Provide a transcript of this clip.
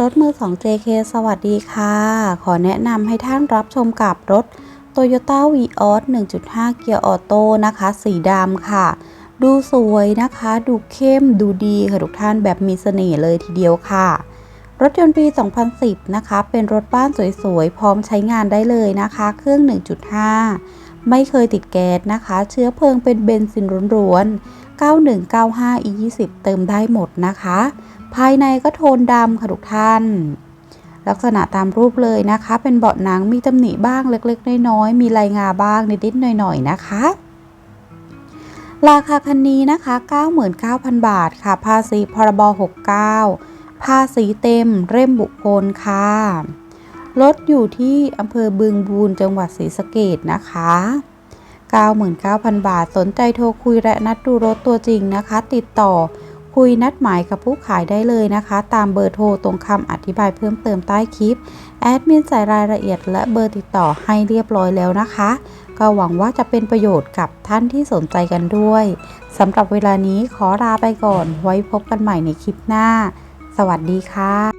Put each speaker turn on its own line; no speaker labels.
รถมือ2 JK สวัสดีค่ะ ขอแนะนำให้ท่านรับชมกับรถ Toyota Vios 1.5 เกียร์ออโต้นะคะ สีดำค่ะ ดูสวยนะคะ ดูเข้มดูดีค่ะทุกท่านแบบมีเสน่ห์เลยทีเดียวค่ะ รถยนต์ปี 2010 นะคะ เป็นรถบ้านสวยๆ พร้อมใช้งานได้เลยนะคะ เครื่อง 1.5 ไม่เคยติดแก๊สนะคะ เชื้อเพลิงเป็นเบนซินร้วนๆ 9195 E20 เติมได้หมดนะคะ ภายในก็โทนดำค่ะทุกท่าน ลักษณะตามรูปเลยนะคะ เป็นเบาะหนังมีตำหนิบ้างเล็กๆ น้อยๆ มีลายงาบ้างนิดๆ หน่อยๆ นะคะราคาคันนี้นะคะ 99,000 บาทค่ะ ภาษีพรบ 69 ภาษีเต็มเร่มบุคคลค่ะรถอยู่ที่อำเภอบึงบูนจังหวัดศรีสะเกดนะคะ 99,000 บาทสนใจโทรคุยและนัดดูรถตัวจริงนะคะ ติดต่อคุยนัดหมายกับผู้ขายได้เลยนะคะ ตามเบอร์โทรตรงคำอธิบายเพิ่มเติมใต้คลิป แอดมินใส่รายละเอียดและเบอร์ติดต่อให้เรียบร้อยแล้วนะคะ ก็หวังว่าจะเป็นประโยชน์กับท่านที่สนใจกันด้วยสำหรับเวลานี้ขอลาไปก่อน ไว้พบกันใหม่ในคลิปหน้า สวัสดีค่ะ